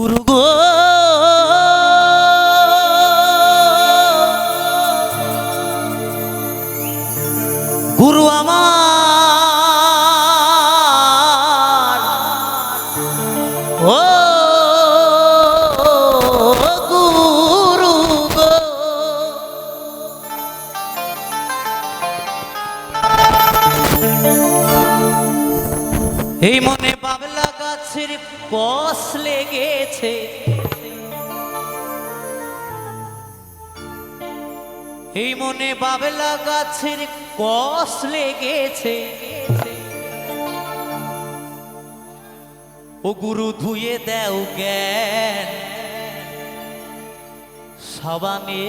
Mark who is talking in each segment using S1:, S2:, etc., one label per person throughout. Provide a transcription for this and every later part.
S1: গুরু গাছের কস লেগেছে। এই মনে বাবলা গাছের কস লেগেছে। ও গুরু ধুয়ে দেও জ্ঞান, সবানে।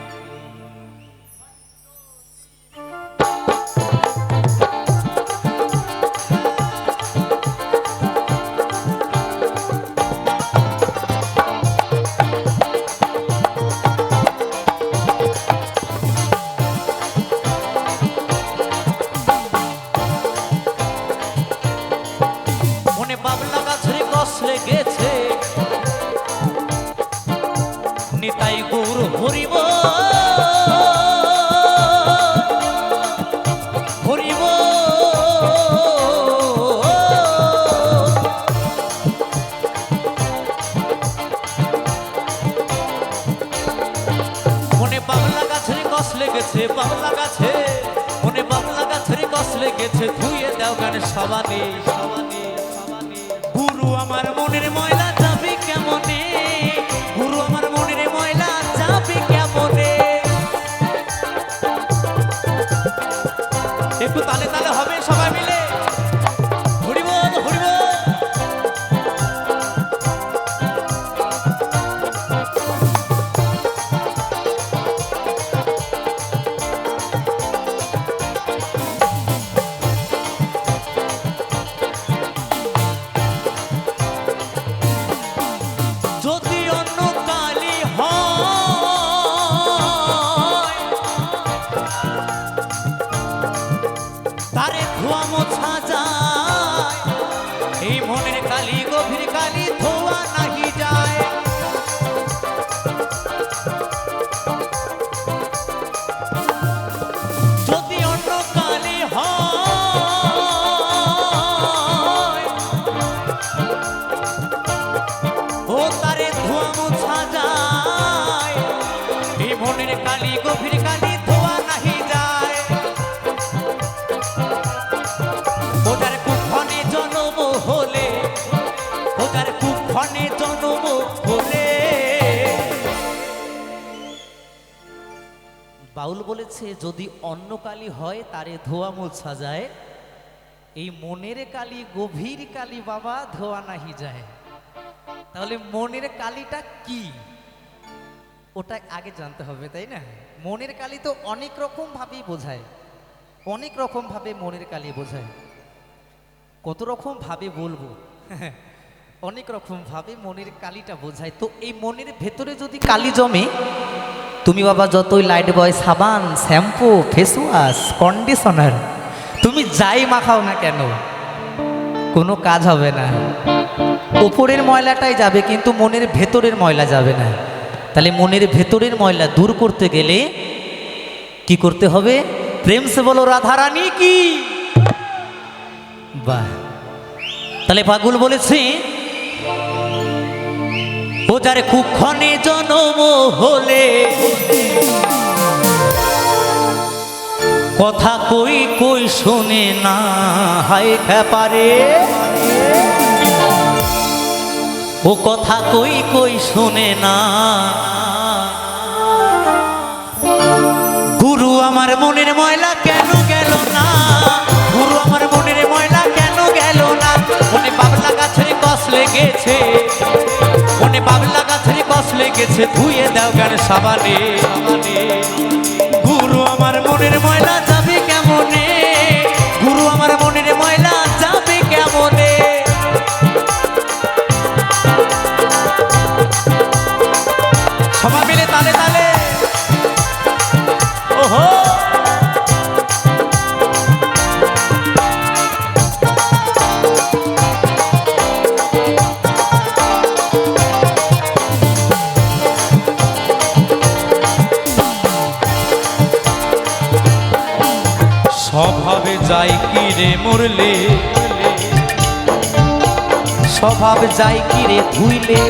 S1: নিতাই গৌর হরিব গাছের লেগেছে গাছের লেগেছে, ধুয়ে দাও গান সবানে। গুরু আমার মনের ময়লা বলেছে যদি অন্য কালি হয়, তারে ধোয়া মোছা যায় এই মনের কালি, গভীর কালি বাবা, ধোয়া নাহি যায়। তাহলে মনের কালিটা কি? ওটা আগে জানতে হবে, তাই না? মনের কালি তো অনেক রকম ভাবেই বোঝায়। অনেক রকম ভাবে মনের কালি বোঝায়। কত রকম ভাবে বলব? অনেক রকম ভাবে মনের কালিটা বোঝায়। তো এই মনের ভেতরে যদি কালি জমে, তুমি বাবা যতই লাইট বয় সাবান শ্যাম্পু ফেস ওয়াশ কন্ডিশনার তুমি যাই মাখাও না কেন, কোনো কাজ হবে না। উপরের ময়লাটাই যাবে, কিন্তু মনের ভেতরের ময়লা যাবে না। তাহলে মনের ভেতরের ময়লা দূর করতে গেলে কি করতে হবে? প্রেম সে বলো, রাধারানী কি? বাহ। তাহলে পাগুল বলেছে ও যার কুক্ষণে জনম হলে। কথা কই কই শোনে না হাই খ্যাপারে। ও কথা কই কই শোনে না। গুরু আমার মনের ময়লা লেগেছে ধুয়ে দাও গান সাবানে। গুরু আমার মনের ময়লা যায় কি রে মরলে? স্বভাব যাই কি রে ধুইলে?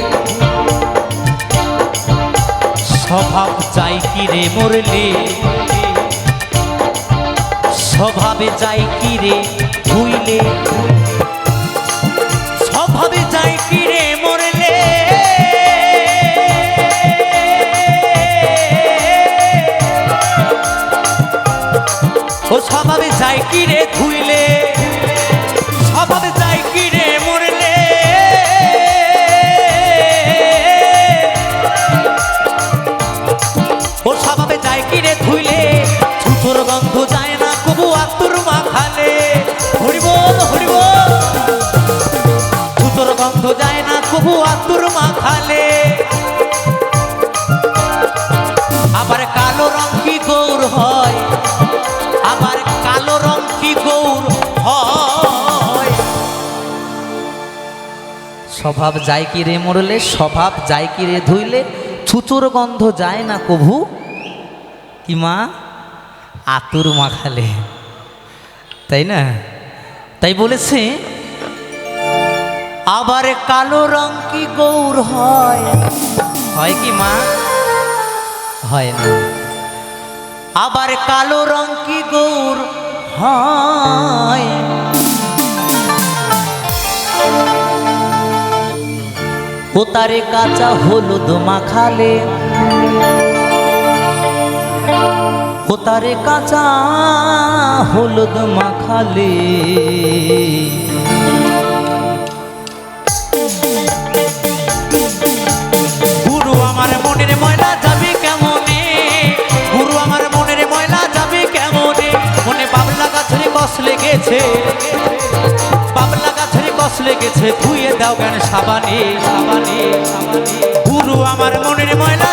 S1: স্বভাব যাই কি রে মরলে? স্বভাবে যাই কি রে ধুইলে? যায় কি রে ধুইলে, স্বভাবে যায় কি রে মরলে। ও স্বভাবে যায় কি রে ধুইলে ছুতোর গন্ধ যায় না কবু আতুর মাখালে। হরিবল হরিবল ছুতোর গন্ধ যায় না কবু আতুর মাখালে। স্বভাব যায় কি রে মরলে, স্বভাব যায় কি রে ধুইলে, ছুচোর গন্ধ যায় না কভু? কি মা? আতুর মাখালে। তাই না? তাই বলেছে, আবার কালো রং কি গৌর হয়? হয় কি মা? হয় না। আবার কালো রং কি গৌর হয়? ও তারে কাঁচা হলুদ মাখালে। ও তারে কাঁচা হলুদ মাখালে। গুরু আমার মনের ময়লা যাবে কেমনে? গুরু আমার মনের ময়লা যাবে কেমনে? মনে বাবলা গাছের কষ লেগেছে। বাবলা গাছের কষ লেগেছে। দাও কেন সাবানে সাবানে সাবানে। গুরু আমার মনের ময়লা